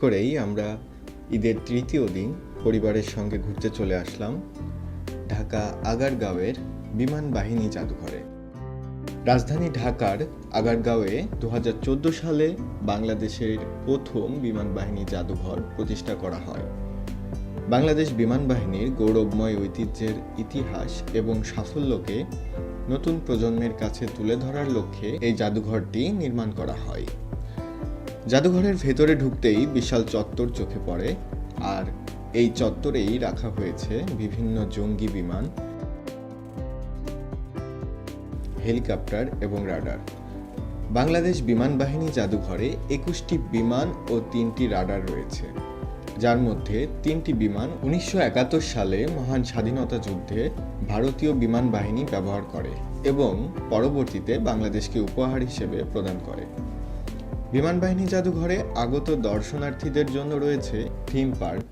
করেই আমরা ঈদের তৃতীয় দিন পরিবারের সঙ্গে ঘুরতে চলে আসলাম ঢাকা আগারগাঁওয়ের বিমান বাহিনী জাদুঘরে। রাজধানী ঢাকার আগারগাঁওয়ে দু হাজার চোদ্দ সালে বাংলাদেশের প্রথম বিমান বাহিনী জাদুঘর প্রতিষ্ঠা করা হয়। বাংলাদেশ বিমান বাহিনীর গৌরবময় ঐতিহ্যের ইতিহাস এবং সাফল্যকে নতুন প্রজন্মের কাছে তুলে ধরার লক্ষ্যে এই জাদুঘরটি নির্মাণ করা হয়। জাদুঘরের ভেতরে ঢুকতেই বিশাল চত্বর চোখে পড়ে, আর এই চত্বরেই রাখা হয়েছে বিভিন্ন জঙ্গি বিমান, হেলিকপ্টার এবং রাডার। বাংলাদেশ বিমান বাহিনী জাদুঘরে একুশটি বিমান ও তিনটি রাডার রয়েছে, যার মধ্যে তিনটি বিমান উনিশশো একাত্তর সালে মহান স্বাধীনতা যুদ্ধে ভারতীয় বিমান বাহিনী ব্যবহার করে এবং পরবর্তীতে বাংলাদেশকে উপহার হিসেবে প্রদান করে। বিমান বাহিনী জাদুঘরে আগত দর্শনার্থীদের জন্য রয়েছে থিম পার্ক।